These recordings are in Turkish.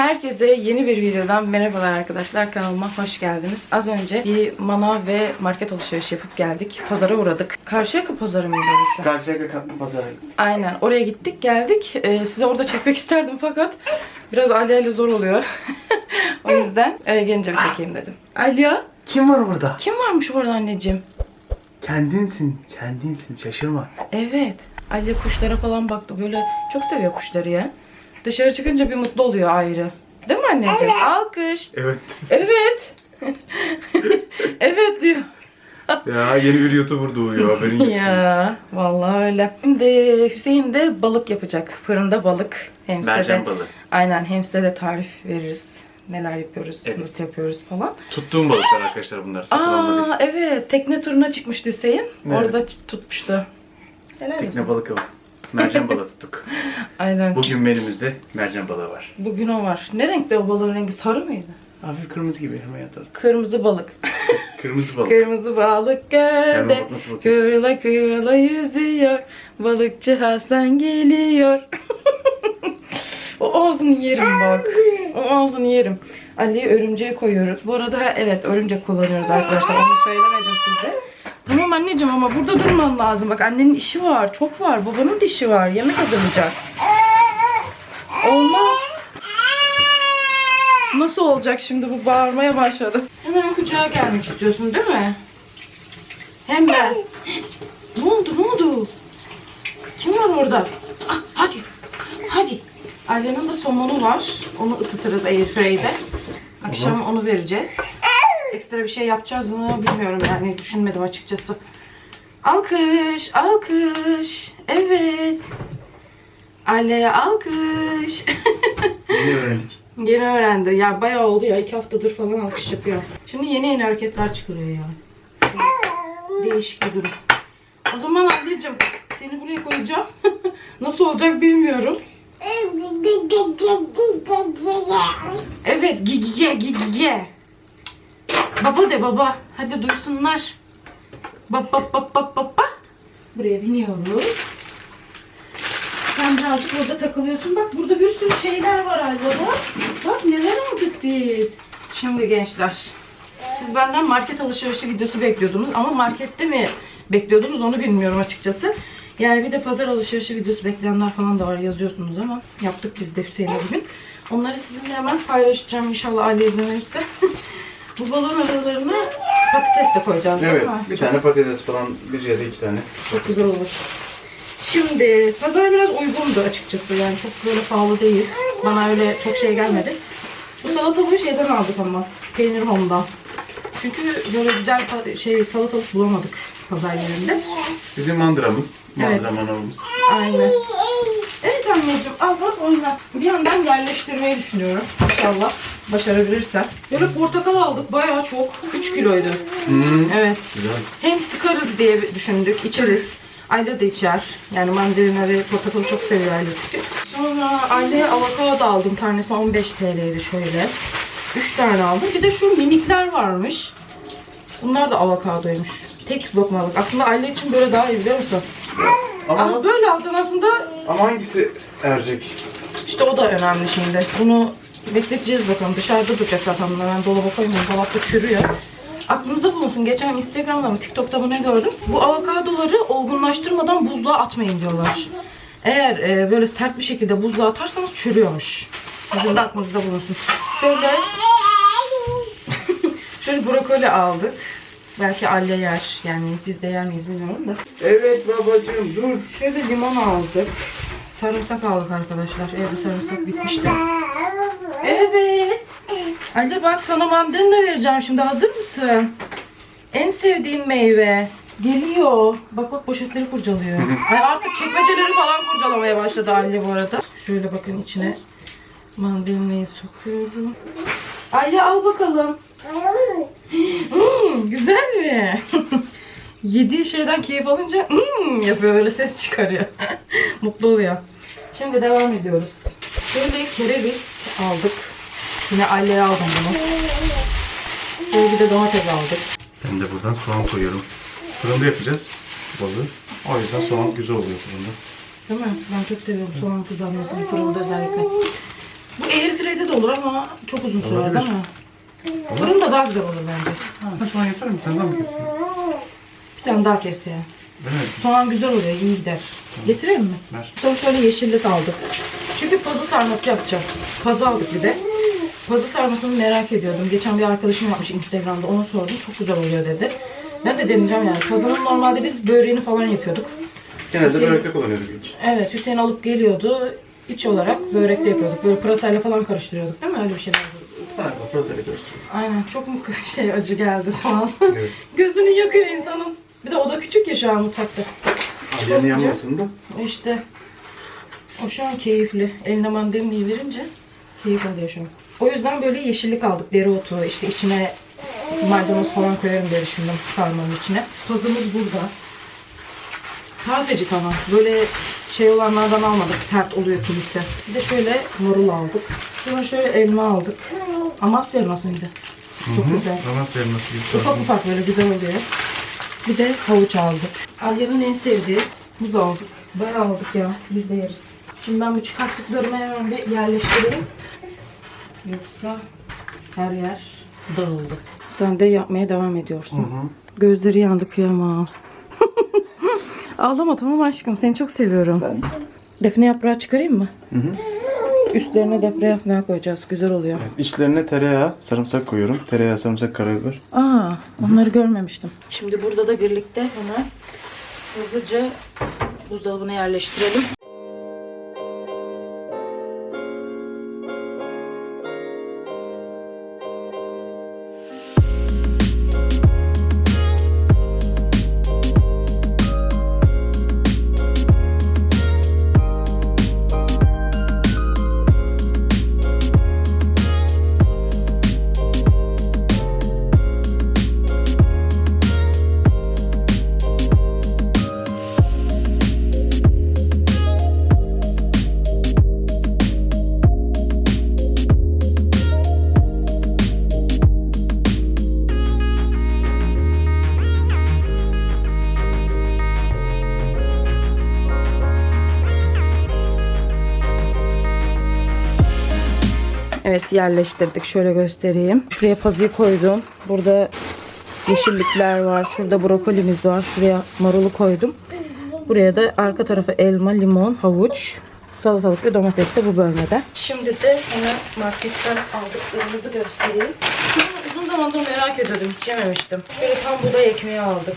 Herkese yeni bir videodan merhabalar arkadaşlar. Kanalıma hoş geldiniz. Az önce bir manav ve market alışverişi yapıp geldik. Pazara uğradık. Karşıyaka pazarı mıydı orası? Karşıyaka katlı pazarı. Aynen. Oraya gittik geldik. Ee, size orada çekmek isterdim fakat biraz Alya ile zor oluyor. o yüzden eve gelince bir çekeyim dedim. Alya Kim var burada? kim varmış orada anneciğim? Kendinsin. Kendinsin. Şaşırma. Evet. Alya kuşlara falan baktı. Böyle çok seviyor kuşları ya. Dışarı çıkınca bir mutlu oluyor ayrı. Değil mi anneciğim? Alkış. Evet. Evet. evet diyor. ya yeni bir YouTuber doğuyor haberin yok. Ya vallahi öyle. Şimdi Hüseyin de balık yapacak. Fırında balık. Hem size de, Mercan balığı. aynen hem size de tarif veririz. Neler yapıyoruz, Evet. nasıl yapıyoruz falan. Tuttuğum balıklar arkadaşlar bunlar. Aa evet tekne turuna çıkmıştı Hüseyin. Evet. Orada tutmuştu. Helal olsun. Tekne balık avı. Mercan balığı tuttuk. Aynen. Bugün menümüzde mercan balığı var. Bugün o var. Ne renkte o balığın rengi? Sarı mıydı? Hafif kırmızı gibi hemen yatalım. Kırmızı balık. Kırmızı balık. Kırmızı balık gölde. bak. Kıvrıla kıvrıla yüzüyor. Balıkçı Hasan geliyor. o ağzını yerim bak. O ağzını yerim. Ali'ye örümceği koyuyoruz. Bu arada evet örümcek kullanıyoruz arkadaşlar. Onu söylemedim size. Tamam anneciğim ama burada durman lazım. Bak annenin işi var. Çok var. Babanın da işi var. Yemek hazırlayacak. Olmaz. Nasıl olacak şimdi bu bağırmaya başladı. Hemen kucağa gelmek istiyorsun değil mi? Hemen. Ne oldu ne oldu? Kim var orada? Ah, hadi. Hadi. Ailenin de somonu var. Onu ısıtırız airfry'de. Akşam onu vereceğiz. Ekstra bir şey yapacağız mı bilmiyorum yani düşünmedim açıkçası. Alkış, alkış. Evet. Ale alkış. Yeni öğrendik. Yeni öğrendi. Ya bayağı oldu ya. iki haftadır falan alkış yapıyor. Şimdi yeni yeni hareketler çıkarıyor ya. Değişik bir durum. O zaman anneciğim seni buraya koyacağım. Nasıl olacak bilmiyorum. Evet gigiye gigiye. Baba de baba. Hadi duysunlar. Bab bab bab bab bab bab. Buraya biniyoruz. Sen birazcık burada takılıyorsun. Bak burada bir sürü şeyler var Ayla'da. Bak neler aldık biz. Şimdi gençler. Siz benden market alışverişi videosu bekliyordunuz ama markette mi bekliyordunuz onu bilmiyorum açıkçası. Yani bir de pazar alışverişi videosu bekleyenler falan da var yazıyorsunuz ama yaptık biz de Hüseyin'le bugün. Onları sizinle hemen paylaşacağım inşallah aile izin. Bu balon aralarına patates de koyacağız değil Evet. mi? Bir tane patates falan bir ya da iki tane. Çok güzel olur. Şimdi pazar biraz uygundu açıkçası yani çok böyle pahalı değil. Bana öyle çok şey gelmedi. Bu salatalığı şeyden aldık ama peynir home'dan. Çünkü böyle güzel şey salatalık bulamadık pazar yerinde. Bizim mandıramız. Mandıra Evet. manavımız. Aynen. Evet anneciğim al bak oyna. Bir yandan yerleştirmeyi düşünüyorum. İnşallah başarabilirsem. Böyle portakal aldık bayağı çok. 3 kiloydu. Hmm. Evet. Güzel. Hem sıkarız diye düşündük, içeriz. Ayla da içer. Yani mandalina ve portakalı çok seviyor Ayla çünkü. Sonra Ayla'ya avokado aldım. Tanesi 15 TL'ydi şöyle. 3 tane aldım. Bir de şu minikler varmış. Bunlar da avokadoymuş. Tek lokmalık. Aslında Ayla için böyle daha iyi biliyor musun? Ama, Ama böyle alacaksın aslında. ama hangisi erecek? İşte o da önemli şimdi. Bunu bekleteceğiz bakalım. Dışarıda duracak zaten bunlar. Ben dolaba koymuyorum. Dolapta çürüyor. Aklınızda bulunsun. Geçen Instagram'da mı TikTok'ta mı ne gördüm? Bu avokadoları olgunlaştırmadan buzluğa atmayın diyorlar. Eğer e, böyle sert bir şekilde buzluğa atarsanız çürüyormuş. Sizin de aklınızda bulunsun. Şöyle şöyle brokoli aldık. Belki Alya yer. Yani biz de yer miyiz bilmiyorum da. Evet babacığım dur. Şöyle limon aldık. Sarımsak aldık arkadaşlar. Evde sarımsak bitmişti. Evet. Ali bak sana mandalina vereceğim şimdi. Hazır mısın? En sevdiğin meyve. Geliyor. Bak bak poşetleri kurcalıyor. Ay artık çekmeceleri falan kurcalamaya başladı Ali bu arada. Şöyle bakın içine mandalinayı sokuyorum. Ali al bakalım. Hmm, güzel mi? Yediği şeyden keyif alınca hmm yapıyor böyle ses çıkarıyor. Mutlu oluyor. Şimdi devam ediyoruz. Şöyle kereviz aldık. Yine Ali'ye aldım bunu. Şöyle bir de domates aldık. Ben de buradan soğan koyuyorum. Fırında yapacağız balığı. O yüzden soğan güzel oluyor fırında. Değil mi? Ben çok seviyorum soğan kızartmasını fırında özellikle. Bu airfryer sürede de olur ama çok uzun sürer değil mi? Fırında daha güzel olur bence. Ha, soğan yeter mi? Tane daha mı keseyim? Bir tane daha kes ya. Veremedim. Soğan güzel oluyor, iyi gider. Getireyim mi? Ver. Sonra şöyle yeşillik aldık. Çünkü pazı sarması yapacağım. Pazı aldık bir de. Pazı sarmasını merak ediyordum. Geçen bir arkadaşım yapmış Instagram'da. Ona sordum. Çok güzel oluyor dedi. Ben de deneyeceğim yani. Pazının normalde biz böreğini falan yapıyorduk. Genelde Okey. börekte kullanıyorduk hiç. Evet Hüseyin alıp geliyordu. İç olarak börekte yapıyorduk. Böyle pırasayla falan karıştırıyorduk değil mi? Öyle bir şeyler. Ispanakla pırasayla karıştırıyorum. Aynen. Çok mu şey acı geldi soğan. Evet. Gözünü yakıyor insanın. Bir de o da küçük ya şu an mutfakta. Aliye'nin yanmasın da. İşte o şu an keyifli. Eline mandalini verince keyif alıyor şu an. O yüzden böyle yeşillik aldık. Dereotu işte içine maydanoz falan koyarım diye düşündüm sarmanın içine. Pazımız burada. Tazecik ama böyle şey olanlardan almadık. Sert oluyor kilise. Bir de şöyle marul aldık. Sonra şöyle elma aldık. Amasya elması mıydı? Çok güzel. Zaman sevmesi gibi. Ufak ufak böyle güzel oluyor. Bir de havuç aldık. Alya'nın en sevdiği muz aldık. Bayağı aldık ya. Biz de yeriz. Şimdi ben bu çıkarttıklarımı hemen bir yerleştireyim. Yoksa her yer dağıldı. Sen de yapmaya devam ediyorsun. Hı hı. Gözleri yandı kıyamam. Ağlama tamam aşkım. Seni çok seviyorum. Defne yaprağı çıkarayım mı? Hı hı. Üstlerine defne yaprağı koyacağız. Güzel oluyor. İçlerine tereyağı, sarımsak koyuyorum. Tereyağı, sarımsak, karabiber. Aa, onları görmemiştim. Şimdi burada da birlikte hemen hızlıca buzdolabına yerleştirelim. Evet yerleştirdik. Şöyle göstereyim. Şuraya pazıyı koydum. Burada yeşillikler var. Şurada brokolimiz var. Şuraya marulu koydum. Buraya da arka tarafa elma, limon, havuç, salatalık ve domates de bu bölmede. Şimdi de hemen marketten aldıklarımızı göstereyim. Uzun zamandır merak ediyordum. Hiç yememiştim. Şöyle tam buğday ekmeği aldık.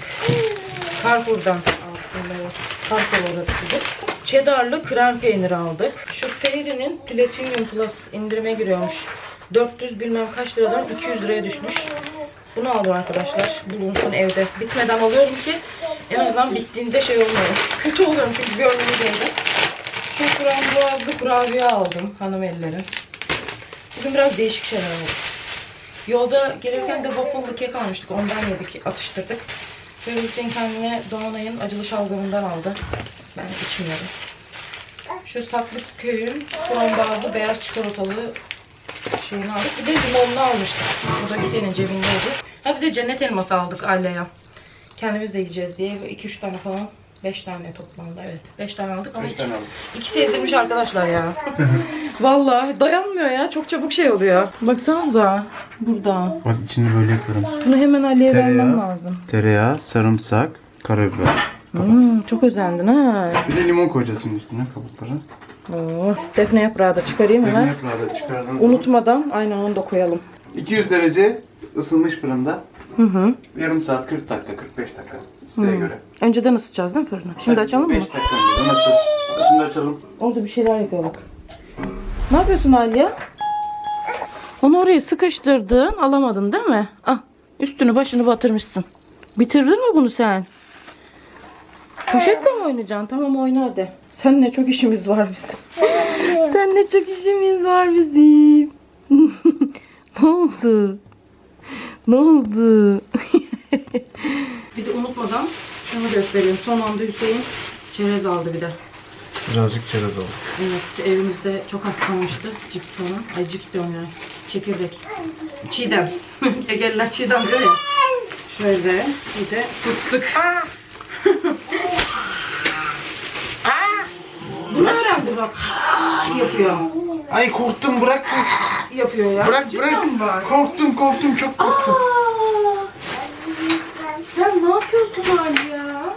Carrefour'dan aldık bunları. Carrefour'a uğradık bugün. Cheddar'lı krem peyniri aldık. Şu Fairy'nin Platinum Plus indirime giriyormuş. 400 bilmem kaç liradan 200 liraya düşmüş. Bunu aldım arkadaşlar. Bulunsun evde. Bitmeden alıyorum ki en azından bittiğinde şey olmuyor. Kötü oluyorum çünkü görmeniz evde. Şu frambuazlı kurabiye aldım hanım ellerin. Bugün biraz değişik şeyler oldu. Yolda gelirken de waffle'lı kek almıştık. Ondan yedik, atıştırdık. Hüseyin kendine Doğanay'ın acılı şalgamından aldı. Ben içmiyorum. Şu Saklık köyün frambuazlı beyaz çikolatalı şeyini aldık. Bir de limonlu almıştık. O da Hüseyin'in cebindeydi. Ha bir de cennet elması aldık Alya'ya. Kendimiz de yiyeceğiz diye. 2-3 tane falan. 5 tane toplamda evet. 5 tane aldık ama Beş tane aldım. ikisi ezilmiş arkadaşlar ya. Vallahi dayanmıyor ya. Çok çabuk şey oluyor. Baksanıza burada. Bak içini böyle yapıyorum. Bunu hemen Ali'ye Tereyağı. vermem lazım. Tereyağı, sarımsak, karabiber. Hmm, çok özendin ha. Bir de limon şimdi üstüne kabukları. Oo, defne yaprağı da çıkarayım Defne hemen. yaprağı da çıkardım. Unutmadan aynen onu da koyalım. 200 derece ısınmış fırında. Hı hı. Yarım saat 40 dakika 45 dakika isteğe göre. Önceden ısıtacağız değil mi fırını? Şimdi açalım mı? 5 dakika önceden açacağız. Şimdi açalım. Orada bir şeyler yapıyor bak. Ne yapıyorsun Aliye? Onu oraya sıkıştırdın, alamadın değil mi? Ah, üstünü başını batırmışsın. Bitirdin mi bunu sen? Poşetle mi oynayacaksın? Tamam oyna hadi. Seninle çok işimiz var bizim. Seninle çok işimiz var bizim. ne oldu? Ne oldu? bir de unutmadan şunu göstereyim. Son anda Hüseyin çerez aldı bir de. Birazcık çerez alalım. Evet, evimizde çok az kalmıştı cips falan. Ay cips diyorum yani. Çekirdek. Çiğdem. Egeliler çiğdem diyor ya. Şöyle bir de fıstık. Bunu öğrendi bak. yapıyor. Ay korktum bırak. Yapıyor ya. Bırak Cidden bırak. Korktum korktum çok korktum. Aa! Sen ne yapıyorsun Ali ya?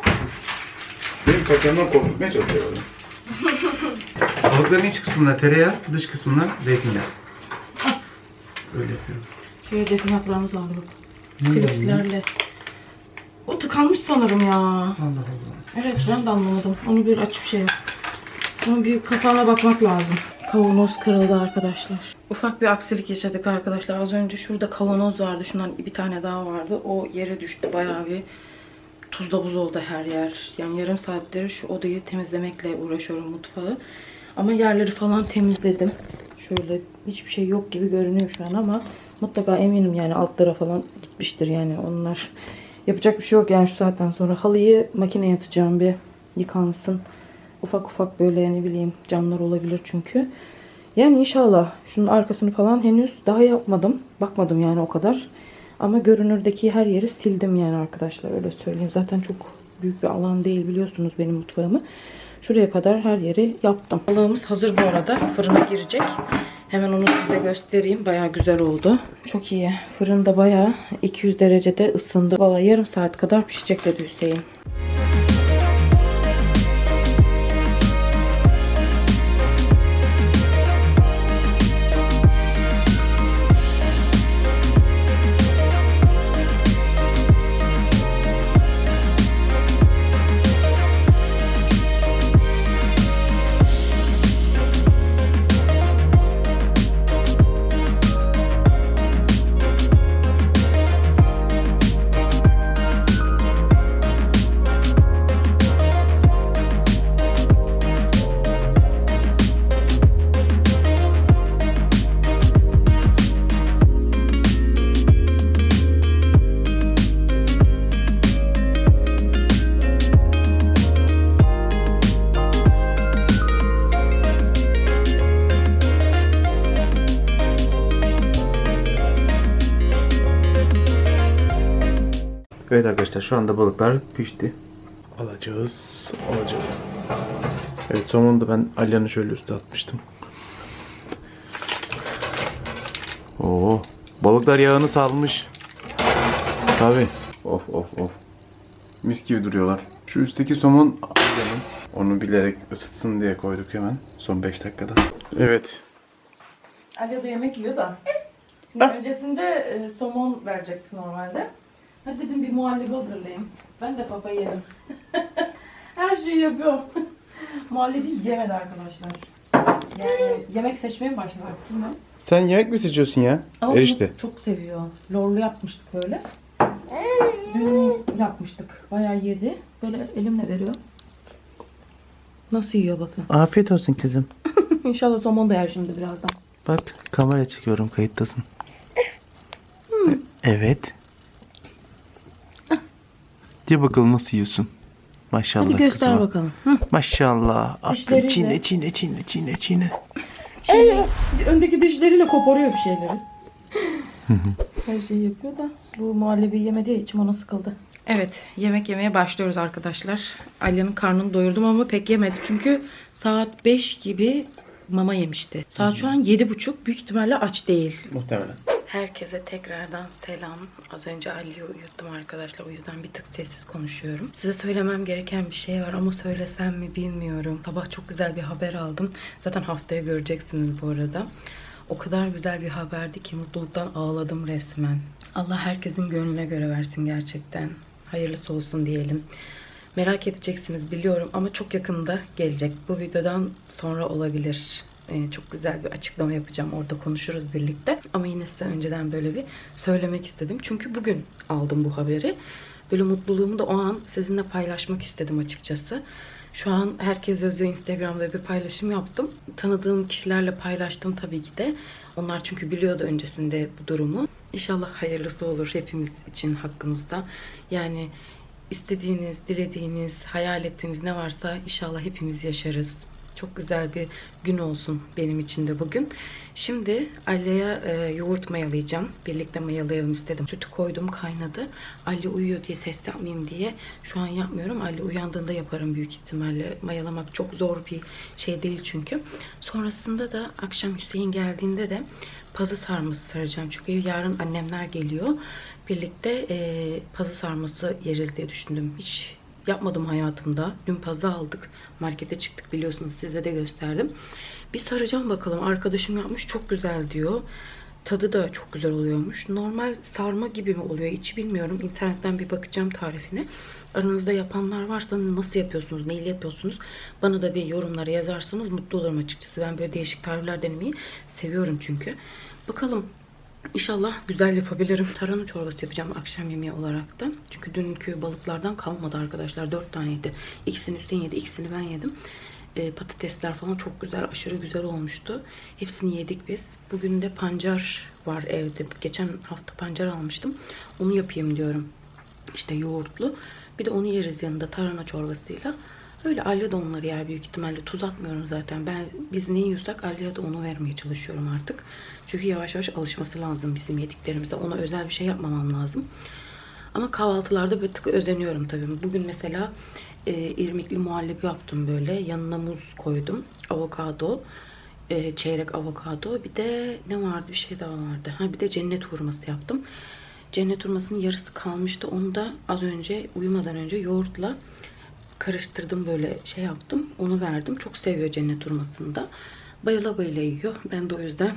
Benim kaçandan korkutmaya çalışıyor öyle. Balıkların iç kısmına tereyağı, dış kısmına zeytinyağı. Öyle yapıyorum. Şöyle defne yaprağımız var bak. Ne Klipslerle. O tıkanmış sanırım ya. Allah Allah. Evet ben de anlamadım. Onu bir açıp şey yap. Onun bir kapağına bakmak lazım. Kavanoz kırıldı arkadaşlar. Ufak bir aksilik yaşadık arkadaşlar. Az önce şurada kavanoz vardı. Şundan bir tane daha vardı. O yere düştü. Bayağı bir tuzla buz oldu her yer. Yani yarım saattir şu odayı temizlemekle uğraşıyorum mutfağı. Ama yerleri falan temizledim. Şöyle hiçbir şey yok gibi görünüyor şu an ama mutlaka eminim yani altlara falan gitmiştir yani onlar. Yapacak bir şey yok yani şu saatten sonra. Halıyı makineye atacağım bir yıkansın. Ufak ufak böyle ne bileyim camlar olabilir çünkü. Yani inşallah şunun arkasını falan henüz daha yapmadım. Bakmadım yani o kadar. Ama görünürdeki her yeri sildim yani arkadaşlar öyle söyleyeyim. Zaten çok büyük bir alan değil biliyorsunuz benim mutfağımı. Şuraya kadar her yeri yaptım. Balığımız hazır bu arada. Fırına girecek. Hemen onu size göstereyim. Baya güzel oldu. Çok iyi. Fırında baya 200 derecede ısındı. Valla yarım saat kadar pişecek dedi Hüseyin. Evet arkadaşlar şu anda balıklar pişti. Alacağız, alacağız. Evet somonu da ben Alya'nın şöyle üstüne atmıştım. Oo, balıklar yağını salmış. Tabi. Of of of. Mis gibi duruyorlar. Şu üstteki somon Alya'nın. Onu bilerek ısıtsın diye koyduk hemen. Son 5 dakikada. Evet. Alya da yemek yiyor da. Şimdi öncesinde e, somon verecek normalde. Hadi dedim bir muhallebi hazırlayayım. Ben de kafayı yedim. Her şeyi yapıyorum. muhallebi yemedi arkadaşlar. Yani yemek seçmeye mi başladı artık bilmem. Sen yemek mi seçiyorsun ya? Ama bunu Erişte. çok seviyor. Lorlu yapmıştık böyle. Dün yapmıştık. Bayağı yedi. Böyle elimle veriyor. Nasıl yiyor bakın. Afiyet olsun kızım. İnşallah somon da yer şimdi birazdan. Bak kamera çekiyorum kayıttasın. Evet. Diye bakalım nasıl yiyorsun. Maşallah Hadi göster kızıma. bakalım. Hı. Maşallah. Aferin. Dişleriyle. Çiğne çiğne çiğne çiğne çiğne. Şey, öndeki dişleriyle koparıyor bir şeyleri. Her şeyi yapıyor da bu muhallebi yemediği içim ona sıkıldı. Evet yemek yemeye başlıyoruz arkadaşlar. Alya'nın karnını doyurdum ama pek yemedi. Çünkü saat 5 gibi mama yemişti. Saat şu an 7.30 büyük ihtimalle aç değil. Muhtemelen. Herkese tekrardan selam. Az önce Ali'yi uyuttum arkadaşlar. O yüzden bir tık sessiz konuşuyorum. Size söylemem gereken bir şey var ama söylesem mi bilmiyorum. Sabah çok güzel bir haber aldım. Zaten haftaya göreceksiniz bu arada. O kadar güzel bir haberdi ki mutluluktan ağladım resmen. Allah herkesin gönlüne göre versin gerçekten. Hayırlısı olsun diyelim. Merak edeceksiniz biliyorum ama çok yakında gelecek. Bu videodan sonra olabilir. Ee, çok güzel bir açıklama yapacağım. Orada konuşuruz birlikte. Ama yine size önceden böyle bir söylemek istedim. Çünkü bugün aldım bu haberi. Böyle mutluluğumu da o an sizinle paylaşmak istedim açıkçası. Şu an herkes yazıyor Instagram'da bir paylaşım yaptım. Tanıdığım kişilerle paylaştım tabii ki de. Onlar çünkü biliyordu öncesinde bu durumu. İnşallah hayırlısı olur hepimiz için hakkımızda. Yani istediğiniz, dilediğiniz, hayal ettiğiniz ne varsa inşallah hepimiz yaşarız. Çok güzel bir gün olsun benim için de bugün. Şimdi Ali'ye e, yoğurt mayalayacağım. Birlikte mayalayalım istedim. Sütü koydum kaynadı. Ali uyuyor diye ses yapmayayım diye şu an yapmıyorum. Ali uyandığında yaparım büyük ihtimalle. Mayalamak çok zor bir şey değil çünkü. Sonrasında da akşam Hüseyin geldiğinde de pazı sarması saracağım. Çünkü yarın annemler geliyor. Birlikte e, pazı sarması yeriz diye düşündüm. Hiç yapmadım hayatımda. Dün pazı aldık. Markete çıktık biliyorsunuz. Size de gösterdim. Bir saracağım bakalım. Arkadaşım yapmış çok güzel diyor. Tadı da çok güzel oluyormuş. Normal sarma gibi mi oluyor? İçi bilmiyorum. İnternetten bir bakacağım tarifine. Aranızda yapanlar varsa nasıl yapıyorsunuz? Neyle yapıyorsunuz? Bana da bir yorumlara yazarsanız mutlu olurum açıkçası. Ben böyle değişik tarifler denemeyi seviyorum çünkü. Bakalım İnşallah güzel yapabilirim. Tarhana çorbası yapacağım akşam yemeği olarak da. Çünkü dünkü balıklardan kalmadı arkadaşlar. Dört taneydi. İkisini Hüseyin yedi, ikisini ben yedim. Ee, patatesler falan çok güzel, aşırı güzel olmuştu. Hepsini yedik biz. Bugün de pancar var evde. Geçen hafta pancar almıştım. Onu yapayım diyorum. İşte yoğurtlu. Bir de onu yeriz yanında tarhana çorbasıyla. Öyle Alya da onları yer büyük ihtimalle. Tuz atmıyorum zaten. Ben biz ne yiyorsak Alya'ya da onu vermeye çalışıyorum artık. Çünkü yavaş yavaş alışması lazım bizim yediklerimize. Ona özel bir şey yapmamam lazım. Ama kahvaltılarda bir tık özeniyorum tabii. Bugün mesela e, irmikli muhallebi yaptım böyle. Yanına muz koydum. Avokado. e, çeyrek avokado. Bir de ne vardı? Bir şey daha vardı. Ha bir de cennet hurması yaptım. Cennet hurmasının yarısı kalmıştı. Onu da az önce uyumadan önce yoğurtla karıştırdım böyle şey yaptım. Onu verdim. Çok seviyor cennet hurmasını da. Bayıla bayıla yiyor. Ben de o yüzden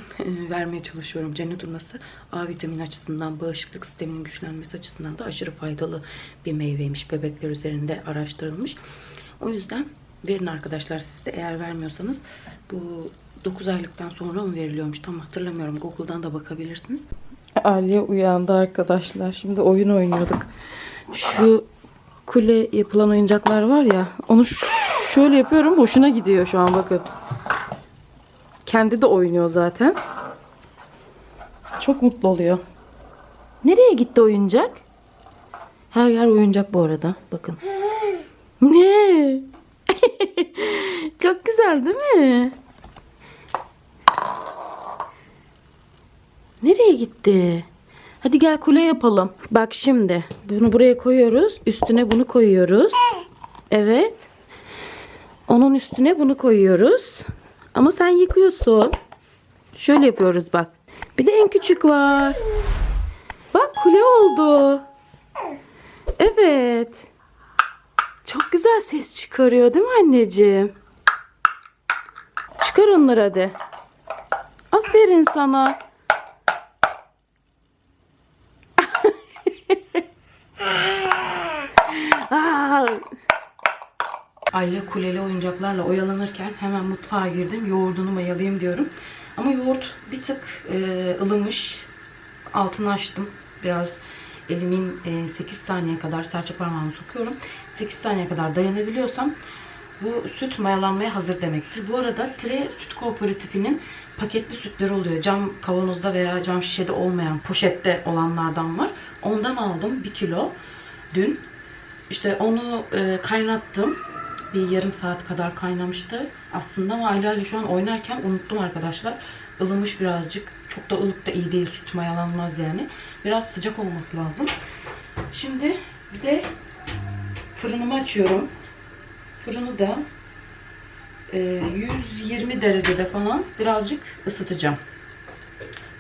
vermeye çalışıyorum. Cennet hurması A vitamini açısından, bağışıklık sisteminin güçlenmesi açısından da aşırı faydalı bir meyveymiş. Bebekler üzerinde araştırılmış. O yüzden verin arkadaşlar siz de eğer vermiyorsanız bu 9 aylıktan sonra mı veriliyormuş tam hatırlamıyorum. Google'dan da bakabilirsiniz. Aliye uyandı arkadaşlar. Şimdi oyun oynuyorduk. Şu kule yapılan oyuncaklar var ya onu şöyle yapıyorum hoşuna gidiyor şu an bakın. Kendi de oynuyor zaten. Çok mutlu oluyor. Nereye gitti oyuncak? Her yer oyuncak bu arada. Bakın. Ne? Çok güzel değil mi? Nereye gitti? Hadi gel kule yapalım. Bak şimdi bunu buraya koyuyoruz. Üstüne bunu koyuyoruz. Evet. Onun üstüne bunu koyuyoruz. Ama sen yıkıyorsun. Şöyle yapıyoruz bak. Bir de en küçük var. Bak kule oldu. Evet. Çok güzel ses çıkarıyor değil mi anneciğim? Çıkar onları hadi. Aferin sana. Aa! Ayla kuleli oyuncaklarla oyalanırken hemen mutfağa girdim. Yoğurdunu mayalayayım diyorum. Ama yoğurt bir tık e, ılımış. Altını açtım. Biraz elimin e, 8 saniye kadar serçe parmağımı sokuyorum. 8 saniye kadar dayanabiliyorsam bu süt mayalanmaya hazır demektir. Bu arada Tire Süt Kooperatifinin paketli sütleri oluyor. Cam kavanozda veya cam şişede olmayan, poşette olanlardan var. Ondan aldım 1 kilo dün. İşte onu e, kaynattım. Bir yarım saat kadar kaynamıştı aslında ama Ayla şu an oynarken unuttum arkadaşlar. Ilımış birazcık. Çok da ılık da iyi değil. Süt mayalanmaz yani. Biraz sıcak olması lazım. Şimdi bir de fırınımı açıyorum. Fırını da e, 120 derecede falan birazcık ısıtacağım.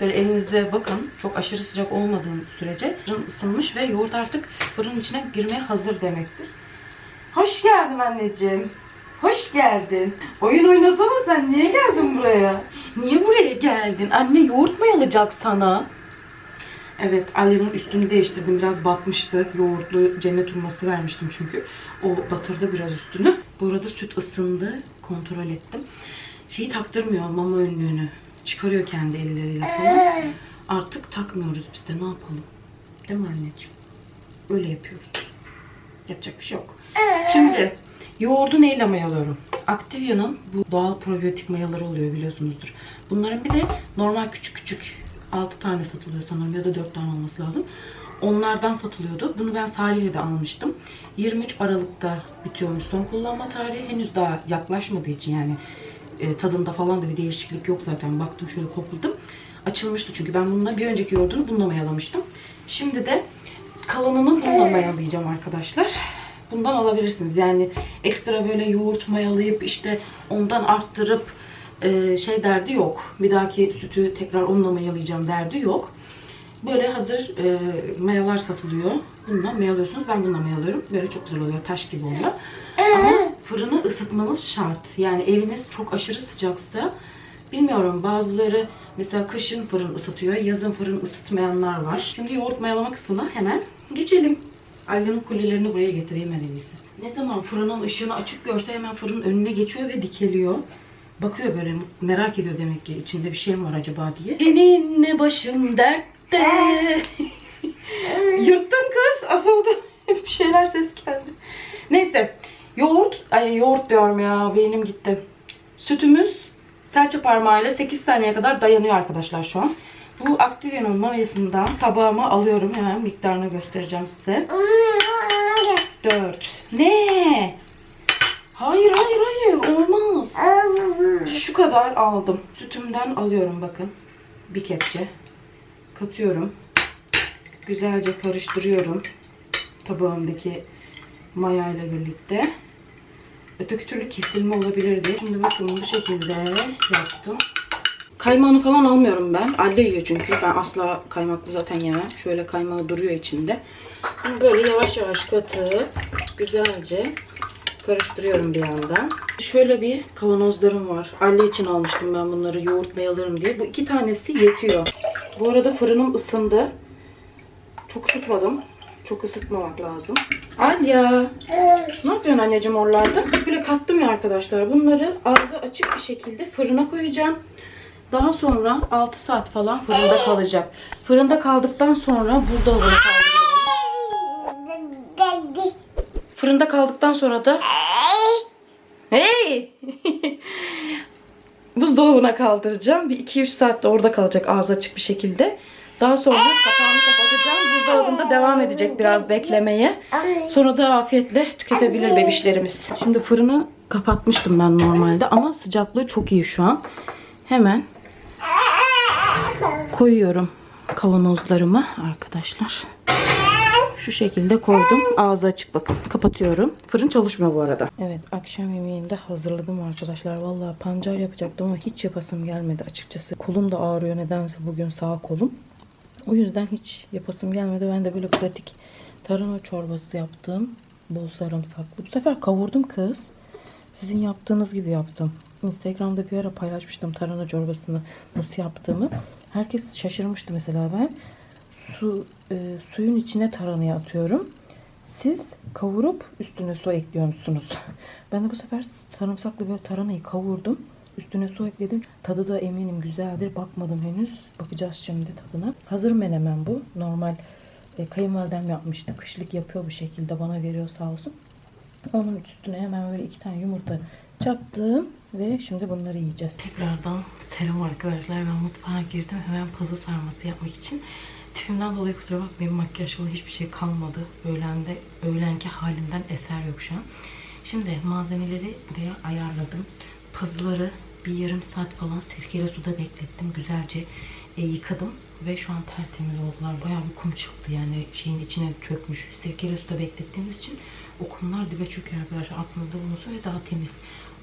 Böyle elinizde bakın çok aşırı sıcak olmadığı sürece fırın ısınmış ve yoğurt artık fırının içine girmeye hazır demektir. Hoş geldin anneciğim. Hoş geldin. Oyun oynasana sen. Niye geldin buraya? Niye buraya geldin? Anne yoğurt mu alacak sana? Evet, Alya'nın üstünü değiştirdim. Biraz batmıştı. Yoğurtlu cennet hurması vermiştim çünkü. O batırdı biraz üstünü. Bu arada süt ısındı. Kontrol ettim. Şeyi taktırmıyor mama önlüğünü. Çıkarıyor kendi elleriyle falan. Artık takmıyoruz biz de. Ne yapalım? Değil mi anneciğim? Öyle yapıyoruz. Yapacak bir şey yok. Şimdi yoğurdu neyle mayalıyorum? Activia'nın bu doğal probiyotik mayaları oluyor biliyorsunuzdur. Bunların bir de normal küçük küçük 6 tane satılıyor sanırım ya da 4 tane olması lazım. Onlardan satılıyordu. Bunu ben Salih'e almıştım. 23 Aralık'ta bitiyormuş son kullanma tarihi. Henüz daha yaklaşmadığı için yani e, tadında falan da bir değişiklik yok zaten. Baktım şöyle kokladım. Açılmıştı çünkü ben bununla bir önceki yoğurdunu bununla mayalamıştım. Şimdi de kalanını bununla mayalayacağım arkadaşlar. Bundan alabilirsiniz. Yani ekstra böyle yoğurt mayalayıp işte ondan arttırıp e, şey derdi yok. Bir dahaki sütü tekrar onunla mayalayacağım derdi yok. Böyle hazır e, mayalar satılıyor. Bundan mayalıyorsunuz. Ben bununla mayalıyorum. Böyle çok güzel oluyor. Taş gibi oluyor. Ama fırını ısıtmanız şart. Yani eviniz çok aşırı sıcaksa bilmiyorum bazıları mesela kışın fırın ısıtıyor. Yazın fırın ısıtmayanlar var. Şimdi yoğurt mayalama kısmına hemen geçelim. Ali'nin kulelerini buraya getireyim en iyisi. Ne zaman fırının ışığını açık görse hemen fırının önüne geçiyor ve dikeliyor. Bakıyor böyle merak ediyor demek ki içinde bir şey mi var acaba diye. Seninle başım dertte. Yırttın kız asıldı. bir şeyler ses geldi. Neyse yoğurt, ay yoğurt diyorum ya beynim gitti. Sütümüz serçe parmağıyla 8 saniye kadar dayanıyor arkadaşlar şu an. Bu Activia'nın mayasından tabağıma alıyorum. Hemen miktarını göstereceğim size. 4. Ne? Hayır hayır hayır olmaz. Şu kadar aldım. Sütümden alıyorum bakın. Bir kepçe. Katıyorum. Güzelce karıştırıyorum. Tabağımdaki maya ile birlikte. Öteki türlü kesilme olabilirdi. Şimdi bakın bu şekilde yaptım. Kaymağını falan almıyorum ben. Alle yiyor çünkü. Ben asla kaymaklı zaten yemem. Şöyle kaymağı duruyor içinde. Bunu böyle yavaş yavaş katıp güzelce karıştırıyorum bir yandan. Şöyle bir kavanozlarım var. Alle için almıştım ben bunları yoğurt mayalarım diye. Bu iki tanesi yetiyor. Bu arada fırınım ısındı. Çok ısıtmadım. Çok ısıtmamak lazım. Alya. Ne yapıyorsun anneciğim oralarda? Böyle kattım ya arkadaşlar. Bunları ağzı açık bir şekilde fırına koyacağım. Daha sonra 6 saat falan fırında kalacak. Fırında kaldıktan sonra buzdolabına kaldırıyorum. Fırında kaldıktan sonra da Hey! Buzdolabına kaldıracağım. Bir 2-3 saat de orada kalacak ağzı açık bir şekilde. Daha sonra kapağını kapatacağım. Buzdolabında devam edecek biraz beklemeye. Sonra da afiyetle tüketebilir bebişlerimiz. Şimdi fırını kapatmıştım ben normalde ama sıcaklığı çok iyi şu an. Hemen koyuyorum kavanozlarımı arkadaşlar. Şu şekilde koydum. Ağzı açık bakın. Kapatıyorum. Fırın çalışmıyor bu arada. Evet akşam yemeğini de hazırladım arkadaşlar. Vallahi pancar yapacaktım ama hiç yapasım gelmedi açıkçası. Kolum da ağrıyor nedense bugün sağ kolum. O yüzden hiç yapasım gelmedi. Ben de böyle pratik tarhana çorbası yaptım. Bol sarımsaklı. Bu sefer kavurdum kız. Sizin yaptığınız gibi yaptım. Instagram'da bir ara paylaşmıştım tarhana çorbasını nasıl yaptığımı. Herkes şaşırmıştı mesela ben. Su e, suyun içine tarhanayı atıyorum. Siz kavurup üstüne su ekliyorsunuz. Ben de bu sefer sarımsaklı böyle tarhanayı kavurdum. Üstüne su ekledim. Tadı da eminim güzeldir. Bakmadım henüz. Bakacağız şimdi tadına. Hazır menemen bu. Normal e, kayınvalidem yapmıştı. Kışlık yapıyor bu şekilde. Bana veriyor sağ olsun. Onun üstüne hemen böyle iki tane yumurta çaktım. Ve şimdi bunları yiyeceğiz. Tekrardan selam arkadaşlar. Ben mutfağa girdim. Hemen pazı sarması yapmak için. Tipimden dolayı kusura bakmayın makyaj falan hiçbir şey kalmadı. Öğlende, öğlenki halimden eser yok şu an. Şimdi malzemeleri buraya ayarladım. Pazıları bir yarım saat falan sirkeli suda beklettim. Güzelce e, yıkadım ve şu an tertemiz oldular. Bayağı bir kum çıktı yani şeyin içine çökmüş. Sirkeli suda beklettiğimiz için o kumlar dibe çöküyor arkadaşlar. Aklınızda bulunsun ve daha temiz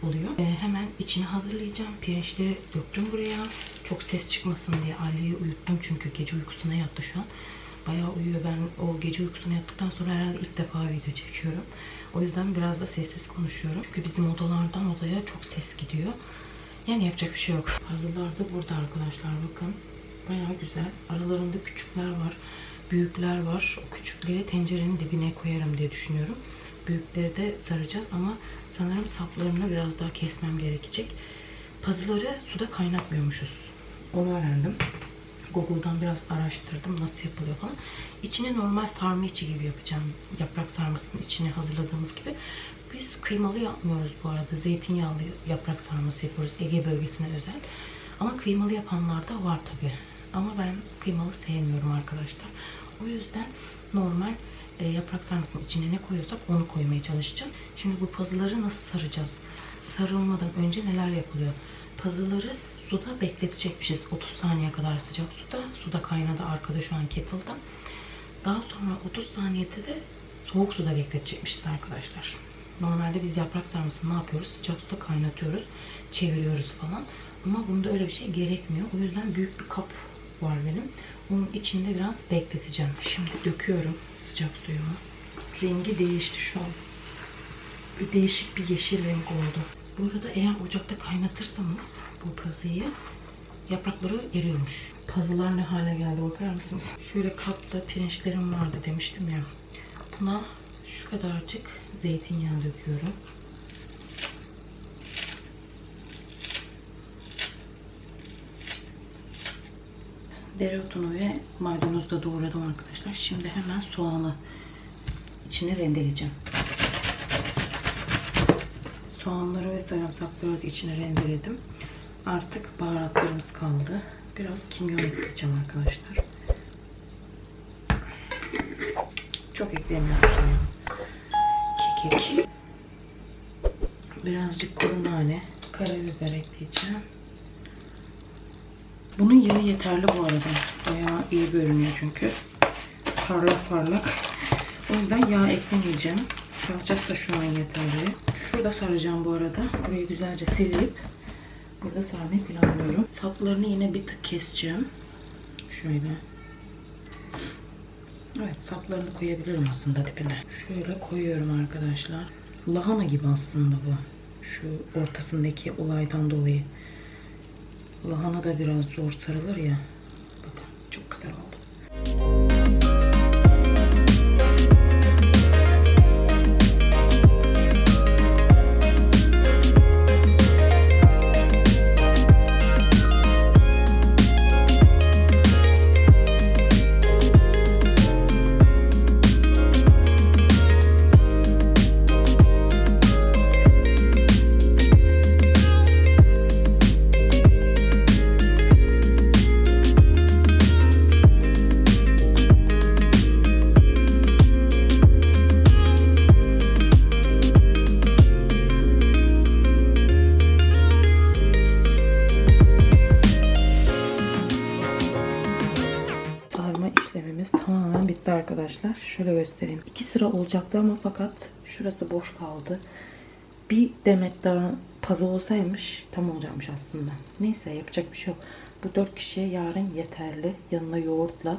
oluyor. E, hemen içini hazırlayacağım. Pirinçleri döktüm buraya. Çok ses çıkmasın diye Ali'yi uyuttum çünkü gece uykusuna yattı şu an. Bayağı uyuyor. Ben o gece uykusuna yattıktan sonra herhalde ilk defa video çekiyorum. O yüzden biraz da sessiz konuşuyorum. Çünkü bizim odalardan odaya çok ses gidiyor. Yani yapacak bir şey yok. Puzzle'lar da burada arkadaşlar bakın. Bayağı güzel. Aralarında küçükler var. Büyükler var. O küçükleri tencerenin dibine koyarım diye düşünüyorum. Büyükleri de saracağız ama sanırım saplarını biraz daha kesmem gerekecek. Puzzle'ları suda kaynatmıyormuşuz. Onu öğrendim. Google'dan biraz araştırdım nasıl yapılıyor falan. İçine normal sarma içi gibi yapacağım. Yaprak sarmasının içine hazırladığımız gibi. Biz kıymalı yapmıyoruz bu arada. Zeytinyağlı yaprak sarması yapıyoruz. Ege bölgesine özel. Ama kıymalı yapanlar da var tabi. Ama ben kıymalı sevmiyorum arkadaşlar. O yüzden normal e, yaprak sarmasının içine ne koyuyorsak onu koymaya çalışacağım. Şimdi bu pazıları nasıl saracağız? Sarılmadan önce neler yapılıyor? Pazıları suda bekletecekmişiz. 30 saniye kadar sıcak suda. Suda kaynadı arkada şu an kettle'da. Daha sonra 30 saniyede de soğuk suda bekletecekmişiz arkadaşlar. Normalde biz yaprak sarmasını ne yapıyoruz? Sıcak suda kaynatıyoruz. Çeviriyoruz falan. Ama bunda öyle bir şey gerekmiyor. O yüzden büyük bir kap var benim. Onun içinde biraz bekleteceğim. Şimdi döküyorum sıcak suyumu. Rengi değişti şu an. Bir değişik bir yeşil renk oldu. Bu arada eğer ocakta kaynatırsanız bu pazıyı yaprakları eriyormuş. Pazılar ne hale geldi bakar mısınız? Şöyle kapta pirinçlerim vardı demiştim ya. Buna şu kadarcık zeytinyağı döküyorum. Dereotunu ve maydanozu da doğradım arkadaşlar. Şimdi hemen soğanı içine rendeleyeceğim. Soğanları ve sarımsakları da içine rendeledim. Artık baharatlarımız kaldı. Biraz kimyon ekleyeceğim arkadaşlar. Çok eklemiyorum kimyon. Kekik. Birazcık kuru nane. Karabiber ekleyeceğim. Bunun yağı yeterli bu arada. Bayağı iyi görünüyor çünkü. Parlak parlak. O yüzden yağ eklemeyeceğim. Salçası da şu an yeterli. Şurada saracağım bu arada. Burayı güzelce silip burada sarmayı planlıyorum. Saplarını yine bir tık keseceğim. Şöyle. Evet saplarını koyabilirim aslında dibine. Şöyle koyuyorum arkadaşlar. Lahana gibi aslında bu. Şu ortasındaki olaydan dolayı. Lahana da biraz zor sarılır ya. Bakın çok güzel oldu. Olacaktı ama fakat şurası boş kaldı. Bir demet daha pazı olsaymış tam olacakmış aslında. Neyse yapacak bir şey yok. Bu dört kişiye yarın yeterli. Yanına yoğurtla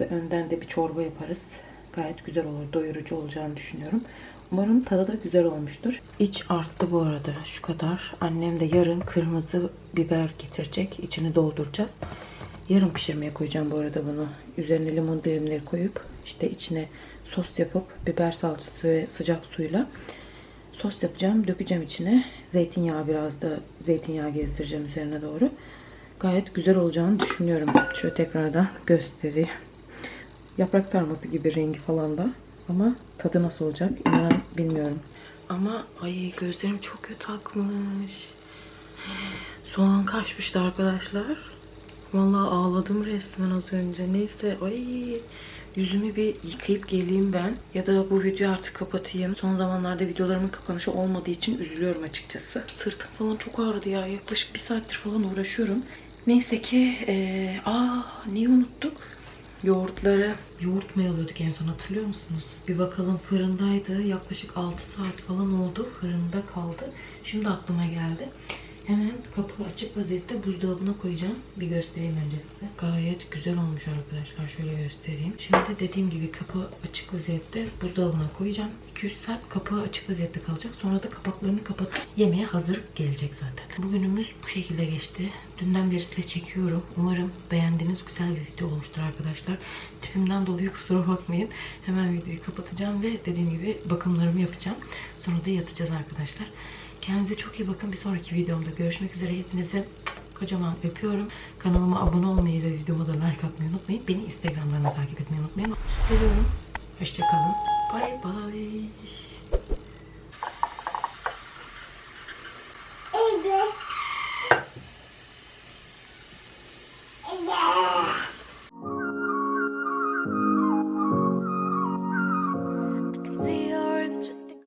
ve önden de bir çorba yaparız. Gayet güzel olur. Doyurucu olacağını düşünüyorum. Umarım tadı da güzel olmuştur. İç arttı bu arada şu kadar. Annem de yarın kırmızı biber getirecek. İçini dolduracağız. Yarın pişirmeye koyacağım bu arada bunu. Üzerine limon dilimleri koyup işte içine sos yapıp biber salçası ve sıcak suyla sos yapacağım. Dökeceğim içine. Zeytinyağı biraz da zeytinyağı gezdireceğim üzerine doğru. Gayet güzel olacağını düşünüyorum. Şöyle tekrardan göstereyim. Yaprak sarması gibi rengi falan da. Ama tadı nasıl olacak inan bilmiyorum. Ama ay gözlerim çok kötü akmış. Soğan kaçmıştı arkadaşlar. Vallahi ağladım resmen az önce. Neyse ay yüzümü bir yıkayıp geleyim ben. Ya da bu videoyu artık kapatayım. Son zamanlarda videolarımın kapanışı olmadığı için üzülüyorum açıkçası. Sırtım falan çok ağrıdı ya. Yaklaşık bir saattir falan uğraşıyorum. Neyse ki eee aa neyi unuttuk? Yoğurtları yoğurt mayalıyorduk en son hatırlıyor musunuz? Bir bakalım fırındaydı. Yaklaşık 6 saat falan oldu. Fırında kaldı. Şimdi aklıma geldi. Hemen kapı açık vaziyette buzdolabına koyacağım. Bir göstereyim önce size. Gayet güzel olmuş arkadaşlar. Şöyle göstereyim. Şimdi dediğim gibi kapı açık vaziyette buzdolabına koyacağım. 2-3 saat kapı açık vaziyette kalacak. Sonra da kapaklarını kapatıp yemeğe hazır gelecek zaten. Bugünümüz bu şekilde geçti. Dünden beri size çekiyorum. Umarım beğendiğiniz güzel bir video olmuştur arkadaşlar. Tipimden dolayı kusura bakmayın. Hemen videoyu kapatacağım ve dediğim gibi bakımlarımı yapacağım. Sonra da yatacağız arkadaşlar. Kendinize çok iyi bakın. Bir sonraki videomda görüşmek üzere. Hepinizi kocaman öpüyorum. Kanalıma abone olmayı ve videoma da like atmayı unutmayın. Beni Instagram'dan da takip etmeyi unutmayın. Seviyorum. Hoşçakalın. Bye bye.